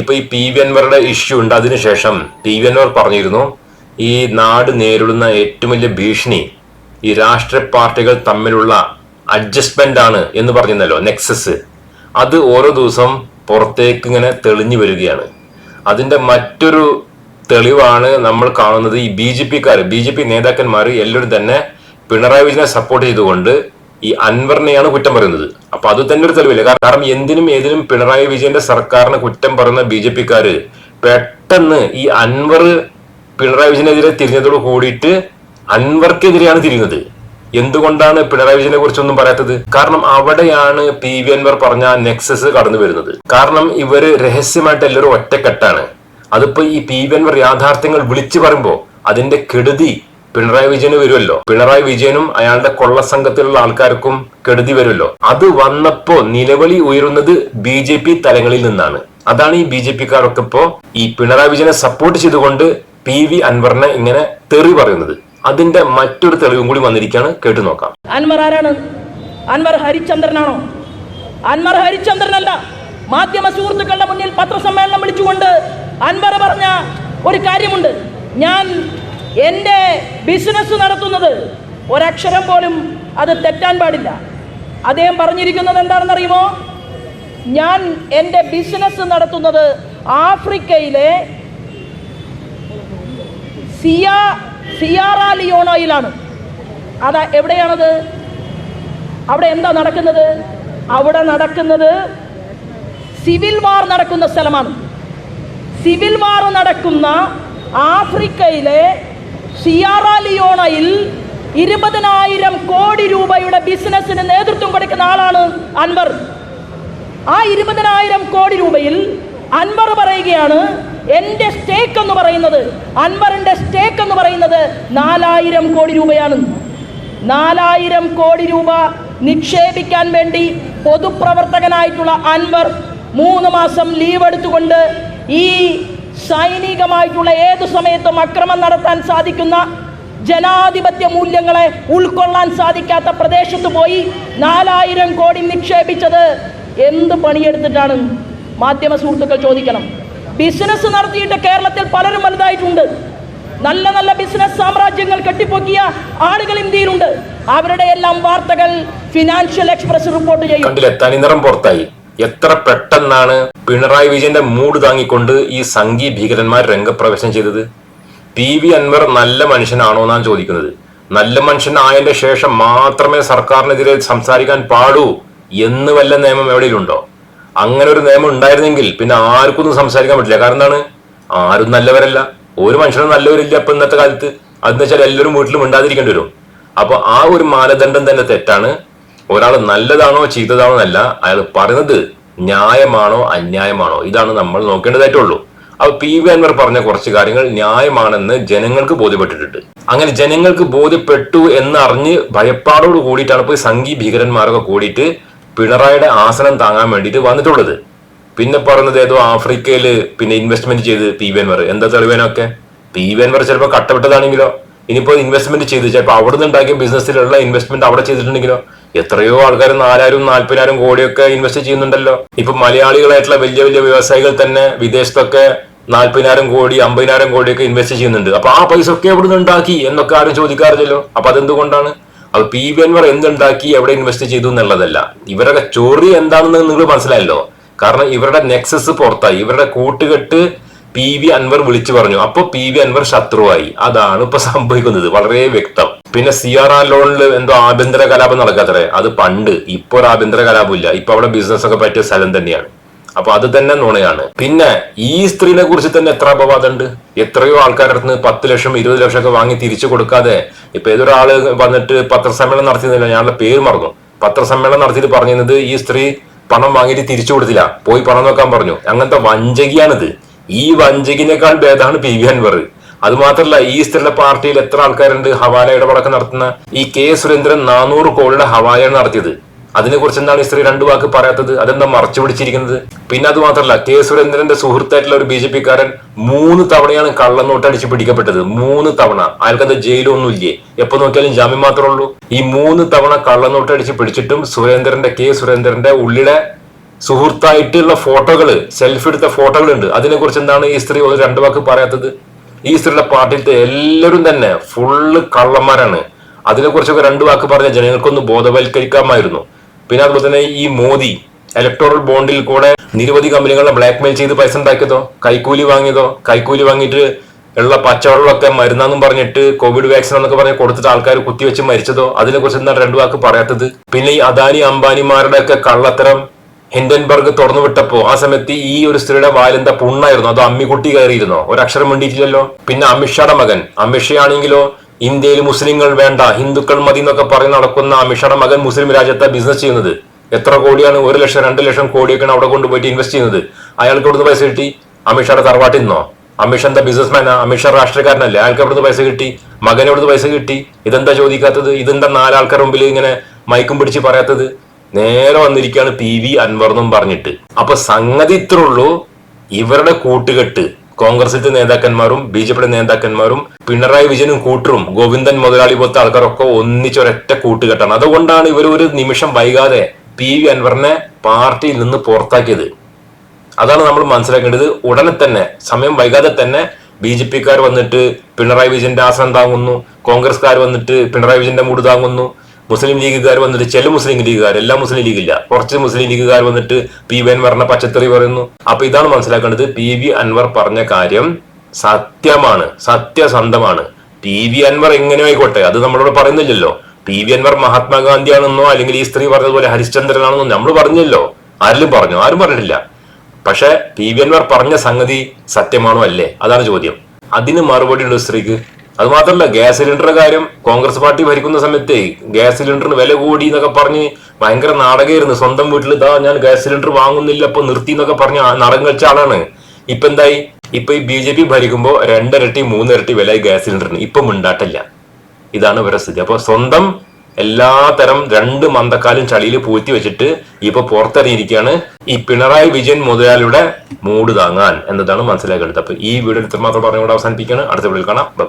ഇപ്പൊ ഈ P V അൻവറുടെ issue ഉണ്ട്. അതിനുശേഷം പി വി അൻവർ പറഞ്ഞിരുന്നു ഈ നാട് നേരിടുന്ന ഏറ്റവും വലിയ ഭീഷണി ഈ രാഷ്ട്രീയ പാർട്ടികൾ തമ്മിലുള്ള അഡ്ജസ്റ്റ്മെന്റ് ആണ് എന്ന് പറഞ്ഞല്ലോ നെക്സസ് അത് ഓരോ ദിവസം പുറത്തേക്ക് ഇങ്ങനെ തെളിഞ്ഞു വരികയാണ്. അതിന്റെ മറ്റൊരു തെളിവാണ് നമ്മൾ കാണുന്നത് ഈ ബി ജെ പിക്കാർ ബി ജെ പി നേതാക്കന്മാർ എല്ലാവരും തന്നെ പിണറായി വിജയനെ സപ്പോർട്ട് ചെയ്തുകൊണ്ട് ഈ അൻവറിനെയാണ് കുറ്റം പറയുന്നത്. അപ്പൊ അത് തന്നെ ഒരു തെളിവില്ല? കാരണം എന്തിനും ഏതിനും പിണറായി വിജയന്റെ സർക്കാരിനെ കുറ്റം പറയുന്ന ബി ജെ പിക്കാര് പെട്ടെന്ന് ഈ അൻവർ പിണറായി വിജയനെതിരെ തിരിഞ്ഞതോട് കൂടിയിട്ട് അൻവർക്കെതിരെയാണ് തിരിയുന്നത്. എന്തുകൊണ്ടാണ് പിണറായി വിജയനെ കുറിച്ചൊന്നും പറയാത്തത്? കാരണം അവിടെയാണ് പി വി അൻവർ പറഞ്ഞ നെക്സസ് കടന്നു വരുന്നത്. കാരണം ഇവർ രഹസ്യമായിട്ട് എല്ലാവരും ഒറ്റക്കെട്ടാണ്. അതിപ്പോ ഈ പി വി അൻവർ യാഥാർത്ഥ്യങ്ങൾ വിളിച്ചു പറയുമ്പോ അതിന്റെ കെടുതി പിണറായി വിജയന് വരുമല്ലോ. പിണറായി വിജയനും അയാളുടെ കൊള്ള സംഘത്തിലുള്ള ആൾക്കാർക്കും കെടുതി വരുമല്ലോ. അത് വന്നപ്പോ നിലവിളി ഉയരുന്നത് ബി ജെ പി തലങ്ങളിൽ നിന്നാണ്. അതാണ് ഈ ബി ജെ പിക്കാരൊക്കെ ഇപ്പോ ഈ പിണറായി വിജയനെ സപ്പോർട്ട് ചെയ്തുകൊണ്ട് പി വി അൻവറിനെ ഇങ്ങനെ തെറി പറയുന്നത്. അതിന്റെ മറ്റൊരു തെളിവും കൂടി വന്നിരിക്കുകയാണ് കേട്ടു നോക്കാം. അൻവർ ആരാണ്? അൻവർ ഹരിചന്ദ്രനാണോ അൻവർ ഹരിചന്ദ്രനല്ല മാധ്യമ സുഹൃത്തുക്കളുടെ മുന്നിൽ പത്രസമ്മേളനം വിളിച്ചുകൊണ്ട് അൻവർ പറഞ്ഞ ഒരു കാര്യമുണ്ട്. ഞാൻ എന്റെ ബിസിനസ് നടത്തുന്നത് ഒരക്ഷരം പോലും അത് തെറ്റാൻ പാടില്ല. അദ്ദേഹം പറഞ്ഞിരിക്കുന്നത് എന്താണെന്നറിയുമോ? ഞാൻ എന്റെ ബിസിനസ് നടത്തുന്നത് ആഫ്രിക്കയിലെ സിയാ സിയാറ ലിയോണോയിലാണ്. അതാ എവിടെയാണത്? അവിടെ എന്താ നടക്കുന്നത്? അവിടെ നടക്കുന്നത് സിവിൽ വാർ നടക്കുന്ന സ്ഥലമാണ്. സിവിൽ വാർ നടക്കുന്ന ആഫ്രിക്കയിലെ സിയാറ ലിയോണയിൽ ഇരുപതിനായിരം കോടി രൂപയുടെ ബിസിനസ്സിന് നേതൃത്വം കൊടുക്കുന്ന ആളാണ് അൻവർ. ആ ഇരുപതിനായിരം കോടി രൂപയിൽ അൻവർ പറയുകയാണ് എന്റെ സ്റ്റേക്ക് എന്ന് പറയുന്നത് അൻവറിന്റെ സ്റ്റേക്ക് എന്ന് പറയുന്നത് നാലായിരം കോടി രൂപയാണ്. നാലായിരം കോടി രൂപ നിക്ഷേപിക്കാൻ വേണ്ടി പൊതുപ്രവർത്തകനായിട്ടുള്ള അൻവർ മൂന്ന് മാസം ലീവ് എടുത്തുകൊണ്ട് ഈ സൈനികമായിട്ടുള്ള ഏത് സമയത്തും അക്രമം നടത്താൻ സാധിക്കുന്ന ജനാധിപത്യ മൂല്യങ്ങളെ ഉൾക്കൊള്ളാൻ സാധിക്കാത്ത പ്രദേശത്ത് പോയി നാലായിരം കോടി നിക്ഷേപിച്ചത് എന്ത് പണിയെടുത്തിട്ടാണ്? മാധ്യമ സുഹൃത്തുക്കൾ ചോദിക്കണം. ബിസിനസ് നടത്തിയിട്ട് കേരളത്തിൽ പലരും വലുതായിട്ടുണ്ട്. നല്ല നല്ല ബിസിനസ് സാമ്രാജ്യങ്ങൾ കെട്ടിപ്പൊക്കിയ ആളുകൾ ഇന്ത്യയിലുണ്ട്. അവരുടെ എല്ലാം വാർത്തകൾ ഫിനാൻഷ്യൽ എക്സ്പ്രസ് റിപ്പോർട്ട് ചെയ്യും. എത്ര പെട്ടെന്നാണ് പിണറായി വിജയന്റെ മൂട് താങ്ങിക്കൊണ്ട് ഈ സംഘി ഭീകരന്മാർ രംഗപ്രവേശനം ചെയ്തത്? പി വി അൻവർ നല്ല മനുഷ്യനാണോ എന്നാണ് ചോദിക്കുന്നത്. നല്ല മനുഷ്യനായതിന്റെ ശേഷം മാത്രമേ സർക്കാരിനെതിരെ സംസാരിക്കാൻ പാടൂ എന്ന് വല്ല നിയമം എവിടെയുണ്ടോ അങ്ങനെ ഒരു നിയമം ഉണ്ടായിരുന്നെങ്കിൽ പിന്നെ ആർക്കൊന്നും സംസാരിക്കാൻ പറ്റില്ല. കാരണം എന്താണ്? ആരും നല്ലവരല്ല. ഒരു മനുഷ്യനും നല്ലവരില്ല ഇപ്പൊ ഇന്നത്തെ കാലത്ത്. അതെന്ന് വെച്ചാൽ എല്ലാവരും വീട്ടിലും ഉണ്ടാതിരിക്കേണ്ടി വരും. അപ്പൊ ആ ഒരു മാനദണ്ഡം തന്നെ തെറ്റാണ്. ഒരാൾ നല്ലതാണോ ചീത്തതാണോ എന്നല്ല അയാൾ പറയുന്നത് ന്യായമാണോ അന്യായമാണോ? ഇതാണ് നമ്മൾ നോക്കേണ്ടതായിട്ടുള്ളൂ അപ്പൊ പി വി അൻവർ പറഞ്ഞ കുറച്ച് കാര്യങ്ങൾ ന്യായമാണെന്ന് ജനങ്ങൾക്ക് ബോധ്യപ്പെട്ടിട്ടുണ്ട്. അങ്ങനെ ജനങ്ങൾക്ക് ബോധ്യപ്പെട്ടു എന്നറിഞ്ഞ് ഭയപ്പാടോട് കൂടിയിട്ടാണ് ഇപ്പൊ ഈ സംഘി ഭീകരന്മാരൊക്കെ കൂടിയിട്ട് പിണറായിയുടെ ആസനം താങ്ങാൻ വേണ്ടിയിട്ട് വന്നിട്ടുള്ളത്. പിന്നെ പറയുന്നത് ഏതോ ആഫ്രിക്കയിൽ പിന്നെ ഇൻവെസ്റ്റ്മെന്റ് ചെയ്ത് പി വി അൻവർ. എന്താ തെളിവേനൊക്കെ? പി വി അൻവർ ചിലപ്പോൾ കട്ടപ്പെട്ടതാണെങ്കിലോ? ഇനിയിപ്പോ ഇൻവെസ്റ്റ്മെന്റ് ചെയ്ത് ചിലപ്പോൾ അവിടെ നിന്ന് ഉണ്ടാക്കിയ ബിസിനസ്സിലുള്ള ഇൻവെസ്റ്റ്മെന്റ് അവിടെ ചെയ്തിട്ടുണ്ടെങ്കിലോ? എത്രയോ ആൾക്കാർ നാലായിരം നാല്പതിനായിരം കോടിയൊക്കെ ഇൻവെസ്റ്റ് ചെയ്യുന്നുണ്ടല്ലോ. ഇപ്പൊ മലയാളികളായിട്ടുള്ള വലിയ വലിയ വ്യവസായികൾ തന്നെ വിദേശത്തൊക്കെ നാല്പതിനായിരം കോടി അമ്പതിനായിരം കോടിയൊക്കെ ഇൻവെസ്റ്റ് ചെയ്യുന്നുണ്ട്. അപ്പൊ ആ പൈസ ഒക്കെ എവിടെ നിന്ന് ഉണ്ടാക്കി എന്നൊക്കെ ആരും ചോദിക്കാറില്ലല്ലോ. അപ്പൊ അതെന്തുകൊണ്ടാണ്? അത് പി വി എൻവർ എന്തുണ്ടാക്കി എവിടെ ഇൻവെസ്റ്റ് ചെയ്തു എന്നുള്ളതല്ല. ഇവരുടെ ചോറി എന്താണെന്ന് നിങ്ങൾ മനസ്സിലായല്ലോ. കാരണം ഇവരുടെ നെക്സസ് പുറത്തായി. ഇവരുടെ കൂട്ടുകെട്ട് പി വി അൻവർ വിളിച്ചു പറഞ്ഞു. അപ്പൊ പി വി അൻവർ ശത്രുവായി. അതാണ് ഇപ്പൊ സംഭവിക്കുന്നത്. വളരെ വ്യക്തം. പിന്നെ സി ആർ ആർ ലോണിൽ എന്തോ ആഭ്യന്തര കലാപം നടക്കാത്തേ അത് പണ്ട്. ഇപ്പോൾ ഒരു ആഭ്യന്തര കലാപമില്ല. ഇപ്പൊ അവിടെ ബിസിനസ് ഒക്കെ പറ്റിയ സ്ഥലം തന്നെയാണ്. അപ്പൊ അത് തന്നെ നുണയാണ്. പിന്നെ ഈ സ്ത്രീനെ കുറിച്ച് തന്നെ എത്ര അപവാദമുണ്ട് എത്രയോ ആൾക്കാരുടെ അടുത്ത് പത്ത് ലക്ഷം ഇരുപത് ലക്ഷം ഒക്കെ വാങ്ങി തിരിച്ചു കൊടുക്കാതെ ഇപ്പൊ ഏതൊരാൾ വന്നിട്ട് പത്രസമ്മേളനം നടത്തിയതല്ല ഞങ്ങളുടെ പേര് മറന്നു. പത്രസമ്മേളനം നടത്തിയിട്ട് പറഞ്ഞത് ഈ സ്ത്രീ പണം വാങ്ങിയിട്ട് തിരിച്ചു കൊടുത്തില്ല. പോയി പണം നോക്കാൻ പറഞ്ഞു. അങ്ങനത്തെ വഞ്ചകിയാണിത്. ഈ വഞ്ചകിനേക്കാൾ ഭേദമാണ് പി വി അൻവർ. അത് മാത്രല്ല ഈ സ്ത്രീയുടെ പാർട്ടിയിൽ എത്ര ആൾക്കാരുണ്ട് ഹവാല ഇടപെടക്കം നടത്തുന്ന ഈ കെ സുരേന്ദ്രൻ നാനൂറ് കോടിയുടെ ഹവാലയാണ് നടത്തിയത്. അതിനെ കുറിച്ച് എന്താണ് ഈ സ്ത്രീ രണ്ടു വാക്ക് പറയാത്തത്? അതെന്താ മറച്ചു പിടിച്ചിരിക്കുന്നത്? പിന്നെ അത് മാത്രല്ല കെ സുരേന്ദ്രന്റെ സുഹൃത്തായിട്ടുള്ള ഒരു ബി ജെ പിക്കാരൻ മൂന്ന് തവണയാണ് കള്ളനോട്ട് അടിച്ച് പിടിക്കപ്പെട്ടത്. മൂന്ന് തവണ. അയാൾക്കത് ജയിലൊന്നും ഇല്ലേ എപ്പോ നോക്കിയാലും ജാമ്യം മാത്രമേ ഉള്ളൂ. ഈ മൂന്ന് തവണ കള്ളനോട്ട് അടിച്ച് പിടിച്ചിട്ടും സുരേന്ദ്രന്റെ കെ സുരേന്ദ്രന്റെ ഉള്ളിലെ സുഹൃത്തായിട്ടുള്ള ഫോട്ടോകൾ സെൽഫി എടുത്ത ഫോട്ടോകൾ ഉണ്ട് അതിനെ കുറിച്ച് എന്താണ് ഈ സ്ത്രീ ഒരു രണ്ടു വാക്ക് പറയാത്തത്? ഈ സ്ത്രീയുടെ പാർട്ടിയിലത്തെ എല്ലാവരും തന്നെ ഫുള്ള് കള്ളന്മാരാണ്. അതിനെ കുറിച്ചൊക്കെ രണ്ടു വാക്ക് പറഞ്ഞ ജനങ്ങൾക്കൊന്ന് ബോധവൽക്കരിക്കാമായിരുന്നു. പിന്നെ അതുപോലെ തന്നെ ഈ മോദി ഇലക്ടോറൽ ബോണ്ടിൽ കൂടെ നിരവധി കമ്പനികളെ ബ്ലാക്ക്മെയിൽ ചെയ്ത് പൈസ ഉണ്ടാക്കിയതോ കൈക്കൂലി വാങ്ങിയതോ കൈക്കൂലി വാങ്ങിയിട്ട് ഉള്ള പച്ചവെള്ളമൊക്കെ മരുന്നാന്നും പറഞ്ഞിട്ട് കോവിഡ് വാക്സിൻ എന്നൊക്കെ പറഞ്ഞ് കൊടുത്തിട്ട് ആൾക്കാർ കുത്തിവെച്ച് മരിച്ചതോ അതിനെ കുറിച്ച് എന്താണ് രണ്ടു വാക്ക് പറയാത്തത്? പിന്നെ ഈ അദാനി അംബാനിമാരുടെ ഒക്കെ കള്ളത്തരം ഹിൻഡൻബർഗ് തുറന്നു വിട്ടപ്പോ ആ സമയത്ത് ഈ ഒരു സ്ത്രീയുടെ വാലെന്താ പുണ്ണായിരുന്നു? അതോ അമ്മിക്കുട്ടി കയറിയിരുന്നോ? ഒരക്ഷരം വേണ്ടിയിട്ടില്ലല്ലോ പിന്നെ അമിത്ഷായുടെ മകൻ. അമിത്ഷയാണെങ്കിലോ ഇന്ത്യയിൽ മുസ്ലിങ്ങൾ വേണ്ട ഹിന്ദുക്കൾ മതി എന്നൊക്കെ പറഞ്ഞ് നടക്കുന്ന അമിത്ഷായുടെ മകൻ മുസ്ലിം രാജ്യത്തെ ബിസിനസ് ചെയ്യുന്നത്. എത്ര കോടിയാണ്? ഒരു ലക്ഷം രണ്ട് ലക്ഷം കോടിയൊക്കെയാണ് അവിടെ കൊണ്ടുപോയിട്ട് ഇൻവെസ്റ്റ് ചെയ്യുന്നത്. അയാൾക്ക് എവിടുന്ന് പൈസ കിട്ടി? അമിത്ഷായുടെ തറവാട്ടിൽ നിന്നോ? അമിത്ഷാ എന്താ ബിസിനസ്മാനാ അമിത്ഷാ രാഷ്ട്രീയക്കാരനല്ലേ? അയാൾക്ക് എവിടുന്ന് പൈസ കിട്ടി? മകൻ എവിടുന്ന് പൈസ കിട്ടി? ഇതെന്താ ചോദിക്കാത്തത്? ഇതെന്താ നാലാൾക്കാർ മുമ്പിൽ ഇങ്ങനെ മയക്കും പിടിച്ച് പറയാത്തത്? നേരെ വന്നിരിക്കുകയാണ് പി വി അൻവർ എന്നും പറഞ്ഞിട്ട്. അപ്പൊ സംഗതി ഇത്രയുള്ളൂ. ഇവരുടെ കൂട്ടുകെട്ട് കോൺഗ്രസിലത്തെ നേതാക്കന്മാരും ബി ജെ പിയുടെ നേതാക്കന്മാരും പിണറായി വിജയനും കൂട്ടരും ഗോവിന്ദൻ മുതലാളി പോലത്തെ ആൾക്കാരൊക്കെ ഒന്നിച്ചൊരൊറ്റ കൂട്ടുകെട്ടാണ്. അതുകൊണ്ടാണ് ഇവർ ഒരു നിമിഷം വൈകാതെ പി വി അൻവറിനെ പാർട്ടിയിൽ നിന്ന് പുറത്താക്കിയത്. അതാണ് നമ്മൾ മനസ്സിലാക്കേണ്ടത്. ഉടനെ തന്നെ സമയം വൈകാതെ തന്നെ ബി ജെ പിക്കാർ വന്നിട്ട് പിണറായി വിജയന്റെ ആസനം താങ്ങുന്നു കോൺഗ്രസ്കാർ വന്നിട്ട് പിണറായി വിജയന്റെ മൂട് താങ്ങുന്നു മുസ്ലിം ലീഗുകാർ വന്നിട്ട് ചില മുസ്ലിം ലീഗുകാർ എല്ലാ മുസ്ലിം ലീഗില്ല. കുറച്ച് മുസ്ലിം ലീഗുകാർ വന്നിട്ട് പി വി അൻവറിനെ പച്ചത്തെറി പറയുന്നു. അപ്പൊ ഇതാണ് മനസ്സിലാക്കേണ്ടത്. പി വി അൻവർ പറഞ്ഞ കാര്യം സത്യമാണ് സത്യസന്ധമാണ്. പി വി അൻവർ എങ്ങനെ ആയിക്കോട്ടെ അത് നമ്മളോട് പറയുന്നില്ലല്ലോ. പി വി അൻവർ മഹാത്മാഗാന്ധിയാണെന്നോ അല്ലെങ്കിൽ ഈ സ്ത്രീ പറഞ്ഞതുപോലെ ഹരിശ്ചന്ദ്രനാണെന്നോ നമ്മൾ പറഞ്ഞല്ലോ ആരിലും പറഞ്ഞു? ആരും പറഞ്ഞിട്ടില്ല. പക്ഷെ പി വി അൻവർ പറഞ്ഞ സംഗതി സത്യമാണോ അല്ലേ? അതാണ് ചോദ്യം. അതിന് മറുപടി ഉണ്ട് സ്ത്രീക്ക് അത് മാത്രമല്ല ഗ്യാസ് സിലിണ്ടറിന്റെ കാര്യം കോൺഗ്രസ് പാർട്ടി ഭരിക്കുന്ന സമയത്ത് ഗ്യാസ് സിലിണ്ടറിന് വില കൂടി എന്നൊക്കെ പറഞ്ഞ് ഭയങ്കര നാടകമായിരുന്നു. സ്വന്തം വീട്ടിൽ ഇതാ ഞാൻ ഗ്യാസ് സിലിണ്ടർ വാങ്ങുന്നില്ല അപ്പൊ നിർത്തി എന്നൊക്കെ പറഞ്ഞ് നാടകം കളിച്ച ആളാണ്. ഇപ്പൊ എന്തായി? ഇപ്പൊ ഈ ബി ജെ പി ഭരിക്കുമ്പോ രണ്ടിരട്ടി മൂന്നിരട്ടി വില ഗ്യാസ് സിലിണ്ടറിന്. ഇപ്പൊ മിണ്ടാട്ടില്ല. ഇതാണ് ഇവരുടെ സ്ഥിതി. അപ്പൊ സ്വന്തം എല്ലാ തരം രണ്ട് മന്ദക്കാലും ചളിയിൽ പൂറ്റി വെച്ചിട്ട് ഇപ്പൊ പുറത്തിറങ്ങിയിരിക്കുകയാണ് ഈ പിണറായി വിജയൻ മുതലാളിയുടെ മൂട് താങ്ങാൻ എന്നതാണ് മനസ്സിലാക്കേണ്ടത്. അപ്പൊ ഈ വീഡിയോ ഇത്രമാത്രം പറഞ്ഞുകൊണ്ട് അവസാനിപ്പിക്കുകയാണ്. അടുത്ത വീഡിയോയിൽ കാണാം. ബൈ